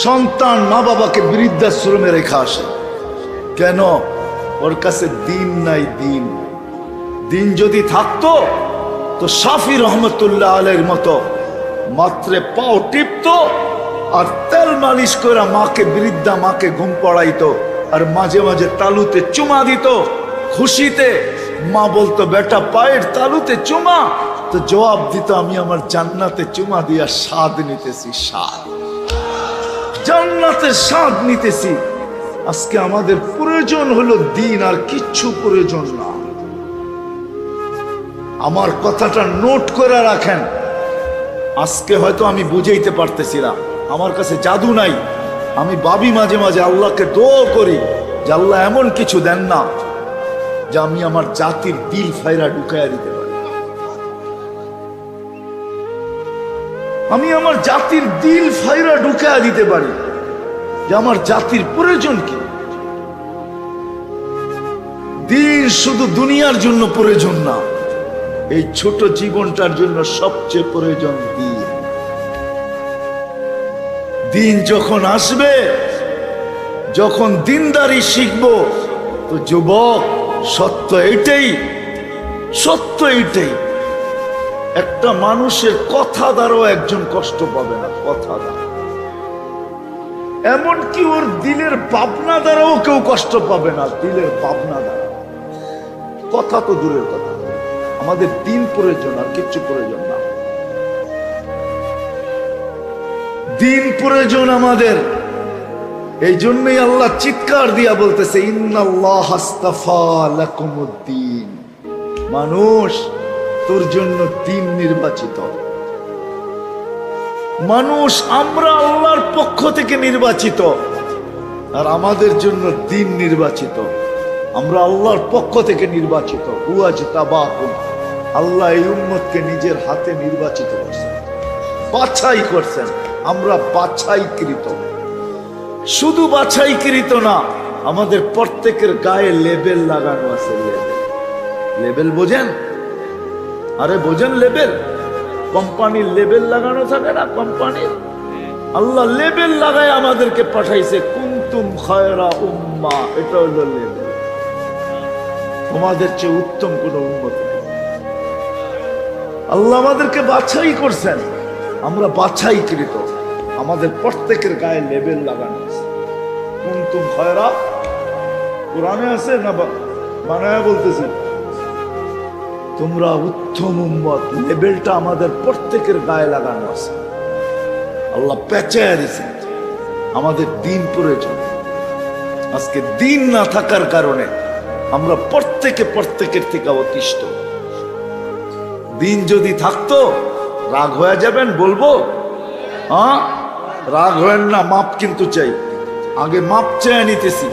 সন্তান মা বাবাকে বৃদ্ধাশ্রমে রেখে আসে। কেন? ওর কাছে দিন নাই দিন। দিন যদি থাকতো, তো সাফি রহমতুল্লাহ আলের মতো মাত্রে পাও টিপতো আর তেল মালিশ করে মাকে, বৃদ্ধা মাকে ঘুম পড়াইতো আর মাঝে মাঝে তালুতে চুমা দিত। খুশিতে মা বলতো, বেটা, পায়ের তালুতে চুমা। তো জবাব দিত, আমি আমার জান্নাতে চুমা দিয়া স্বাদ নিতেছি, স্বাদ। জান্নাতের স্বাদ নিতেছি। আজকে আমাদের প্রয়োজন হলো দিন আর কিচ্ছু প্রয়োজন না। আমার কথাটা নোট করে রাখেন। আজকে হয়তো আমি বুঝাইতে পারতেছি না আমার কাছে জাদু নাই। আমি ভাবি মাঝে মাঝে আল্লাহকে দো করি যে আল্লাহ এমন কিছু দেন না যে আমি আমার জাতির দিল ফাইরা ঢুকাইয়া দিতে পারি। আমি আমার জাতির দিল ফাইরা ঢুকাইয়া দিতে পারি। আমার জাতির প্রয়োজন কি? দিন শুধু দুনিয়ার জন্য প্রয়োজন না, এই ছোট জীবনটার জন্য সবচেয়ে প্রয়োজন দিন। দিন যখন আসবে, যখন দিনদারি শিখব, তো যুবক, সত্য এটাই সত্য এটাই একটা মানুষের কথা দ্বারাও একজন কষ্ট পাবে না, কথা দ্বারা। এমনকি ওর দিলের ভাবনা দ্বারাও কেউ কষ্ট পাবে না, দিলের ভাবনা দ্বারা। কথা তো দূরের কথা। আমাদের দিন প্রয়োজন আর কিচ্ছু প্রয়োজন না। দিন প্রয়োজন আমাদের। এই জন্যই আল্লাহ চিৎকার দিয়া বলতেছে মানুষ তোর জন্য দিন নির্বাচিত। মানুষ আমরা আল্লাহর পক্ষ থেকে নির্বাচিত। আর আমাদের জন্য দিন নির্বাচিত। আমরা আল্লাহর পক্ষ থেকে নির্বাচিত। হুয়াজ আল্লাহ এই উম্মতকে নিজের হাতে নির্বাচিত করছেন। বাছাই করছেন। আমরা বাছাইকৃত। শুধু বাছাইকৃত না, আমাদের প্রত্যেকের গায়ে লেবেল লাগানো আছে লেবেল। লেবেল বোঝেন? আরে বোঝেন লেবেল? কোম্পানির লেবেল লাগানো থাকে না কোম্পানির আল্লাহ লেবেল লাগায় আমাদেরকে পাঠাইছে, কুন্তুম খয়রা উম্মা এটা হলো লেবেল তোমাদের চেয়ে উত্তম কোন উন্মত আল্লাহ আমাদেরকে বাছাই করছেন। আমরা বাছাইকৃত। আমাদের প্রত্যেকের গায়ে লেবেল লাগানো আছে। কুন্তুম খয়রা কোরআনে আছে না বানায় বলতেছি। তোমরা উত্তম উম্মত, লেবেলটা আমাদের প্রত্যেকের গায়ে লাগানো আছে। আল্লাহ পেঁচায় দিয়েছেন। আমাদের দিন প্রয়োজন। আজকে দিন না থাকার কারণে আমরা প্রত্যেকে প্রত্যেকের থেকে অতিষ্ঠ। দিন যদি থাকতো, রাগ হয়ে যাবেন, বলব? হ্যাঁ রাগ হয়েন না, মাপ কিন্তু চাই। আগে মাপ চেয়ে নিতেছি।